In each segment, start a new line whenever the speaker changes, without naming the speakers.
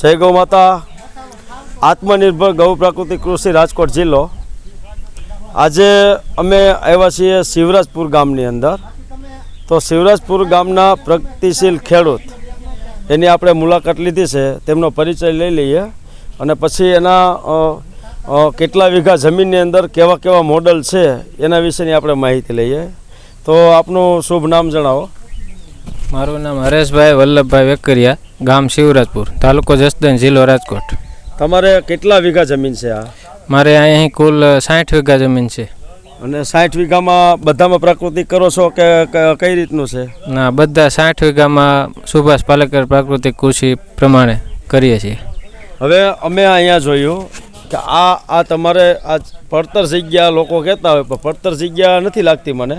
જય ગૌ માતા. આત્મનિર્ભર ગૌ પ્રાકૃતિક કૃષિ રાજકોટ જિલ્લો. આજે અમે આવ્યા છીએ શિવરાજપુર ગામની અંદર. તો શિવરાજપુર ગામના પ્રગતિશીલ ખેડૂત, એની આપણે મુલાકાત લીધી છે, તેમનો પરિચય લઈ લઈએ. અને પછી એના કેટલા વીઘા જમીનની અંદર કેવા કેવા મોડલ છે, એના વિશેની આપણે માહિતી લઈએ. તો આપનું શુભ નામ જણાવો.
મારું નામ હરેશભાઈ વલ્લભભાઈ વેકરિયા ગામ શિવરાજપુર તાલુકો જસદન જિલ્લો રાજકોટ.
તમારે કેટલા વીઘા જમીન છે આ?
મારે અહીં કુલ સાઠ વીઘા જમીન છે.
અને સાઠ વીઘામાં બધામાં પ્રાકૃતિક કરો છો કે કઈ રીતનું છે?
ના બધા સાઠ વીઘામાં સુભાષ પાલેકર પ્રાકૃતિક કૃષિ પ્રમાણે કરીએ છીએ.
હવે અમે અહીંયા જોયું કે આ આ તમારે આ પડતર જગ્યા લોકો કહેતા હોય પણ પડતર જગ્યા નથી લાગતી મને.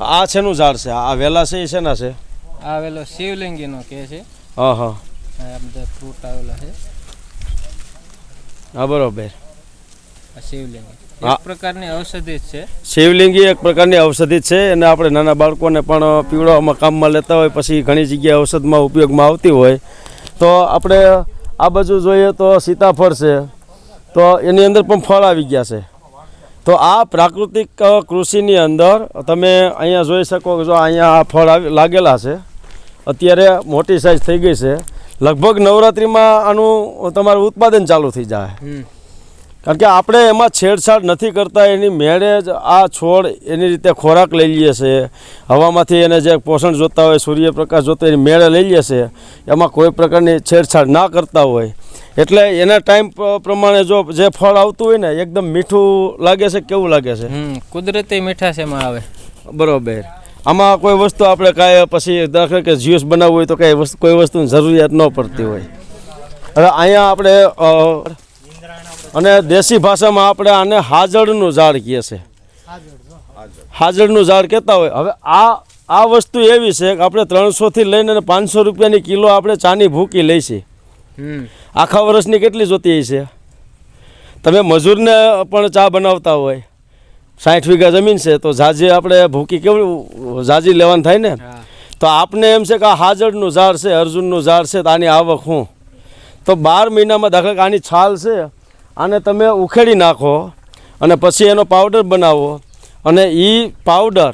આ છેનું ઝાડ છે? આ વેલા છે એ શેના છે?
આવેલો શિવલિંગીનો કે છે.
હા હા
આ બધા ફ્રૂટ આવેલા છે.
હા બરોબર.
આ શિવલિંગી. એક પ્રકારની ઔષધિ છે.
શિવલિંગી એક પ્રકારની ઔષધિ છે અને આપણે નાના બાળકોને પણ પીવડાવવામાં કામમાં લેતા હોય પછી ઘણી જગ્યાએ ઔષધમાં ઉપયોગમાં આવતી હોય. તો આપણે આ બાજુ જોઈએ તો સીતાફળ છે. તો એની અંદર પણ ફળ આવી ગયા છે. તો આ પ્રાકૃતિક કૃષિની અંદર તમે અહીંયા જોઈ શકો જો અહીંયા આ ફળ લાગેલા છે. અત્યારે મોટી સાઈઝ થઈ ગઈ છે. લગભગ નવરાત્રિમાં આનું તમારું ઉત્પાદન ચાલુ થઈ જાય. કારણ કે આપણે એમાં છેડછાડ નથી કરતા એની મેળે જ આ છોડ એની રીતે ખોરાક લઈ લઈએ છે. હવામાંથી એને જે પોષણ જોતા હોય સૂર્યપ્રકાશ જોતો હોય એની મેળે લઈ લઈએ છે. એમાં કોઈ પ્રકારની છેડછાડ ના કરતા હોય. એટલે એના ટાઈમ પ્રમાણે જો જે ફળ આવતું હોય ને એકદમ મીઠું લાગે છે કેવું લાગે છે?
કુદરતી મીઠાશ એમાં આવે.
બરોબર. આમાં કોઈ વસ્તુ આપણે કાંઈ પછી દાખલા કે જ્યુસ બનાવવું હોય તો કાંઈ વસ્તુ કોઈ વસ્તુની જરૂરિયાત ન પડતી હોય. હવે અહીંયા આપણે અને દેશી ભાષામાં આપણે આને હાજળનું ઝાડ કહે છે. હાજળનું ઝાડ કહેતા હોય. હવે આ આ વસ્તુ એવી છે કે આપણે ત્રણસોથી લઈને પાંચસો રૂપિયાની કિલો આપણે ચાની ભૂકી લઈશી આખા વર્ષની કેટલી જોતી છે તમે મજૂરને પણ ચા બનાવતા હોય. સાઠ વીઘા જમીન છે તો ઝાઝી આપણે ભૂકી કેવું ઝાઝી લેવાનું થાય ને? તો આપને એમ છે કે આ હાજરનું ઝાડ છે અર્જુનનું ઝાડ છે તો આની આવક હું તો બાર મહિનામાં દાખલા આની છાલ છે આને તમે ઉખેડી નાખો અને પછી એનો પાવડર બનાવો અને એ પાવડર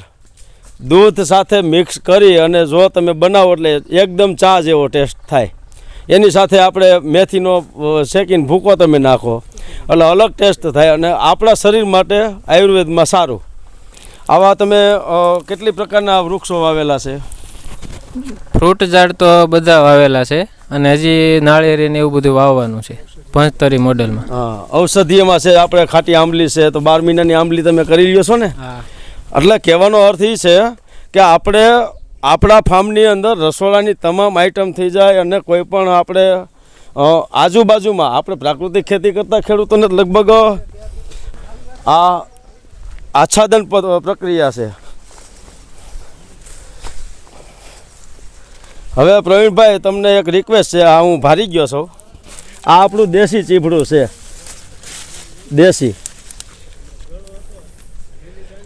દૂધ સાથે મિક્સ કરી અને જો તમે બનાવો એટલે એકદમ ચા જેવો ટેસ્ટ થાય. એની સાથે આપણે મેથીનો શેકીને ભૂકો તમે નાખો. એટલે અલગ ટેસ્ટ થાય અને આપણા શરીર માટે આયુર્વેદમાં સારું. આવા તમે કેટલી પ્રકારના વૃક્ષો વાવેલા છે?
ફ્રૂટ ઝાડ તો બધા વાવેલા છે અને હજી નાળિયેરી ને એવું બધું વાવવાનું છે પંચતરી મોડેલમાં.
હા ઔષધિયમાં છે આપણે ખાટી આંબલી છે તો બાર મહિનાની આંબલી તમે કરી લ્યો છો ને? એટલે કહેવાનો અર્થ એ છે કે આપણે આપણા ફાર્મની અંદર રસોડાની તમામ આઈટમ થઈ જાય અને કોઈ પણ આપણે આજુબાજુમાં આપણે પ્રાકૃતિક ખેતી કરતા ખેડૂતોને લગભગ આ આચ્છાદન પ્રક્રિયા છે. હવે પ્રવીણભાઈ તમને એક રિક્વેસ્ટ છે આ હું ભારી ગયો છું. આ આપણું દેશી ચીભડું છે. દેશી.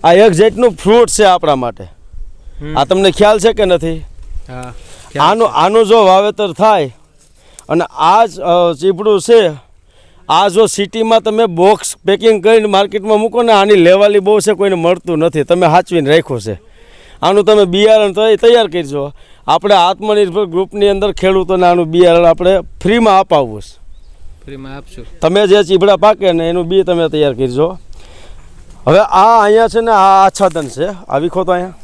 આ એક જેટનું ફ્રૂટ છે આપણા માટે. આ તમને ખ્યાલ છે કે નથી?
હા
આનું આનું જો વાવેતર થાય અને આ જ અ, ચીભડું છે આ જો સિટીમાં તમે બોક્સ પેકિંગ કરીને માર્કેટમાં મૂકો ને આની લેવાલી બહુ છે કોઈને મળતું નથી. તમે સાચવીને રાખ્યું છે. આનું તમે બિયારણ તૈયાર કરજો. આપણે આત્મનિર્ભર ગ્રુપની અંદર ખેડૂતોને આનું બિયારણ આપણે ફ્રીમાં અપાવવું છે.
ફ્રીમાં આપશું.
તમે જે ચીભડા પાકે ને એનું બી તમે તૈયાર કરજો. હવે આ અહીંયા છે ને આ આચ્છાદન છે. આવી વિખો તો અહીંયા.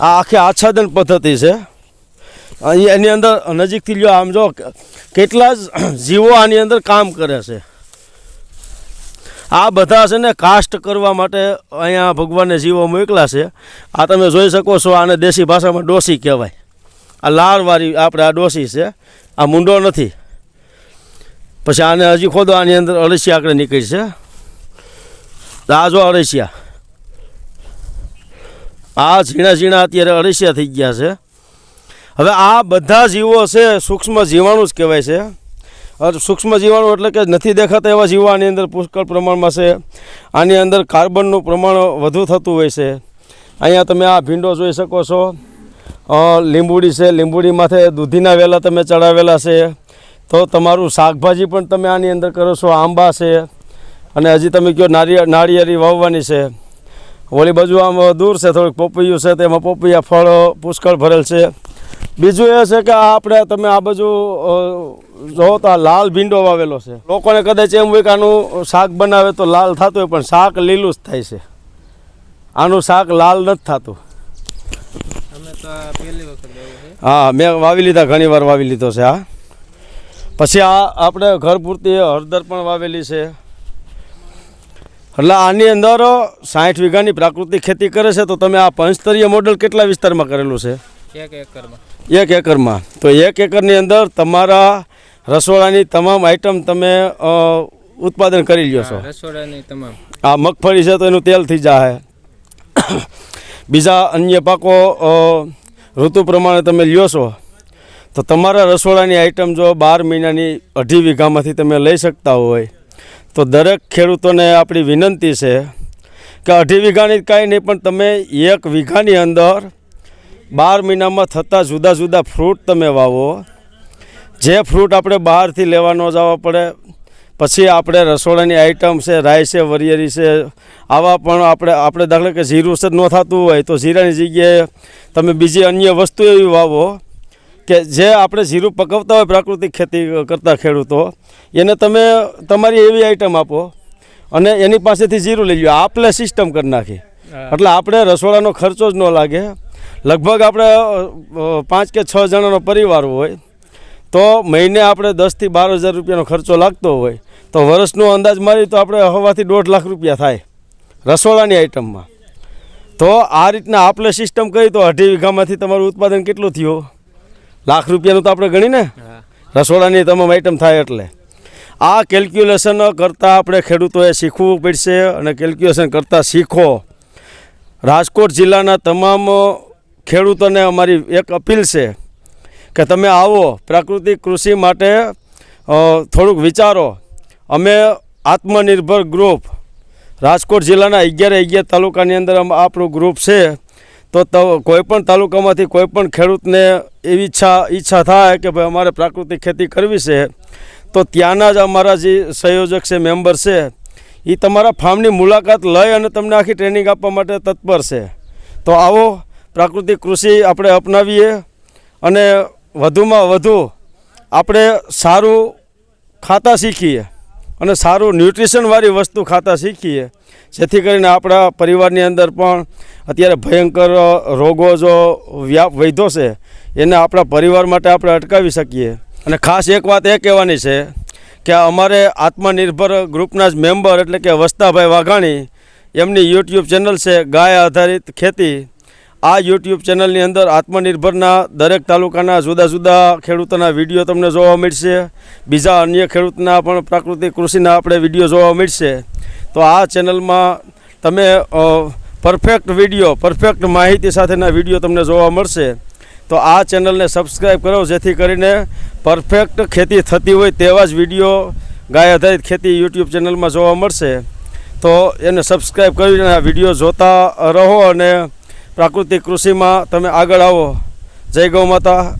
આ આખી આચ્છાદન પદ્ધતિ છે. એની અંદર નજીકથી લ્યો આમ જો કેટલા જીવો આની અંદર કામ કરે છે. આ બધા છે ને કાસ્ટ કરવા માટે અહીંયા ભગવાને જીવો મોકલા છે. આ તમે જોઈ શકો છો આને દેશી ભાષામાં ડોસી કહેવાય. આ લાળવાળી આપણે આ ડોસી છે. આ મુંડો નથી. પછી આને હજી ખોદો આની અંદર અળસિયા આગળ નીકળી છે. આ જો અળસિયા. આ ઝીણા ઝીણા અત્યારે અળસિયા થઈ ગયા છે. હવે આ બધા જીવો છે, સૂક્ષ્મ જીવાણુ જ કહેવાય છે. સૂક્ષ્મ જીવાણુ એટલે કે નથી દેખાતા એવા જીવો આની અંદર પુષ્કળ પ્રમાણમાં છે. આની અંદર કાર્બનનું પ્રમાણ વધુ થતું હોય છે. અહીંયા તમે આ ભીંડો જોઈ શકો છો. લીંબુડી છે, લીંબુડી માથે દૂધીના વેલા તમે ચડાવેલા છે. તો તમારું શાકભાજી પણ તમે આની અંદર કરો છો, આંબા છે. અને હજી તમે કહો નારિયેળ નાળિયેરી વાવવાની છે. ઓલી બાજુ આમ દૂર છે, થોડુંક પોપૈયું છે, તેમાં પોપૈયા ફળ પુષ્કળ ભરેલ છે. બીજું એ છે કે આ આપણે તમે આ બાજુ જોવો તો આ લાલ ભીંડો વાવેલો છે. લોકોને કદાચ એમ હોય કે આનું શાક બનાવે તો લાલ થતું હોય પણ શાક લીલું જ થાય છે. આનું શાક લાલ નથી થતું. હા મેં વાવી લીધા ઘણી વાર વાવી લીધો છે હા. પછી આ આપણે ઘર પૂરતી હળદર પણ વાવેલી છે. એટલે આની અંદર સાઠ વીઘાની પ્રાકૃતિક ખેતી કરે છે તો તમે આ પંચસ્તરીય મોડલ કેટલા વિસ્તારમાં કરેલું છે?
એક એકરમાં.
એક એકરમાં. તો એક એકરની અંદર તમારા રસોડાની તમામ આઈટમ તમે ઉત્પાદન કરી લ્યો છો.
રસોડાની તમામ.
આ મગફળી છે તો એનું તેલ થઈ જાય બીજા અન્ય પાકો ઋતુ પ્રમાણે તમે લ્યો છો તો તમારા રસોડાની આઈટમ જો બાર મહિનાની અઢી વીઘામાંથી તમે લઈ શકતા હોય તો દરેક ખેડૂતોને આપણી વિનંતી છે કે અઢી વીઘાની કાંઈ નહીં પણ તમે એક વીઘાની અંદર બાર મહિનામાં થતા જુદા જુદા ફ્રૂટ તમે વાવો. જે ફ્રૂટ આપણે બહારથી લેવા ન જવા પડે. પછી આપણે રસોડાની આઈટમ છે રાઈ છે વરિયરી છે આવા પણ આપણે આપણે દાખલા કે જીરું છે ન થતું હોય તો જીરાની જગ્યાએ તમે બીજી અન્ય વસ્તુ એવી વાવો કે જે આપણે જીરું પકવતા હોય પ્રાકૃતિક ખેતી કરતા ખેડૂતો એને તમે તમારી એવી આઈટમ આપો અને એની પાસેથી જીરું લઈ લો આપણે સિસ્ટમ કરી નાખી. એટલે આપણે રસોડાનો ખર્ચો જ ન લાગે. લગભગ આપણે પાંચ કે છ જણાનો પરિવાર હોય તો મહિને આપણે દસથી બાર હજાર રૂપિયાનો ખર્ચો લાગતો હોય તો વર્ષનો અંદાજ મારી તો આપણે હવાથી દોઢ લાખ રૂપિયા થાય રસોડાની આઈટમમાં. તો આ રીતના આપણે સિસ્ટમ કરી તો અઢી વીઘામાંથી તમારું ઉત્પાદન કેટલું થયું? લાખ રૂપિયાનું તો આપણે ગણીને રસોડાની તમામ આઈટમ થાય એટલે. આ કેલ્ક્યુલેશન કરતાં આપણે ખેડૂતોએ શીખવું પડશે અને કેલ્ક્યુલેશન કરતાં શીખો. રાજકોટ જિલ્લાના તમામ ખેડૂતોને અમારી એક અપીલ છે કે તમે આવો, પ્રાકૃતિક કૃષિ માટે થોડુંક વિચારો. અમે આત્મનિર્ભર ગ્રુપ, રાજકોટ જિલ્લાના અગિયાર અગિયાર તાલુકાની અંદર આપણું ગ્રુપ છે, તો કોઈપણ કોઈ તાલુકામાંથી કોઈ પણ ખેડૂતને એવી ઈચ્છા ઈચ્છા થાય કે ભાઈ અમારે પ્રાકૃતિક ખેતી કરવી છે, તો ત્યાંના જ અમારા જે સંયોજક છે, મેમ્બર છે એ તમારા ફાર્મની મુલાકાત લઈ અને તમને આખી ટ્રેનિંગ આપવા માટે તત્પર છે. તો આવો પ્રાકૃતિક કૃષિ આપણે અપનાવીએ અને વધુમાં વધુ આપણે સારું ખાતા શીખીએ અને સારું ન્યુટ્રિશનવાળી વસ્તુ ખાતા શીખીએ. જેથી કરીને આપણા પરિવારની અંદર પણ અત્યારે ભયંકર રોગો જો વ્યાપ વૈધો છે, એને આપણા પરિવાર માટે આપણે અટકાવી શકીએ. અને ખાસ એક વાત એ કહેવાની છે કે અમારે આત્મનિર્ભર ગ્રુપના જ મેમ્બર એટલે કે વસ્તાભાઈ વાઘાણી, એમની યુટ્યુબ ચેનલ છે ગાય આધારિત ખેતી. આ યુટ્યુબ ચેનલની અંદર આત્મનિર્ભરના દરેક તાલુકાના જુદા જુદા ખેડૂતોના વીડિયો તમને જોવા મળશે. બીજા અન્ય ખેડૂતના પણ પ્રાકૃતિક કૃષિના આપણે વીડિયો જોવા મળશે. તો આ ચેનલમાં તમે પરફેક્ટ વીડિયો પરફેક્ટ માહિતી સાથેના વીડિયો તમને જોવા મળશે. તો આ ચેનલને સબસ્ક્રાઈબ કરો, જેથી કરીને પરફેક્ટ ખેતી થતી હોય તેવા જ વીડિયો ગાય આધારિત ખેતી યુટ્યુબ ચેનલમાં જોવા મળશે. તો એને સબસ્ક્રાઈબ કરીને આ વીડિયો જોતા રહો અને પ્રાકૃતિક કૃષિમાં તમે આગળ આવો. જય ગૌ માતા.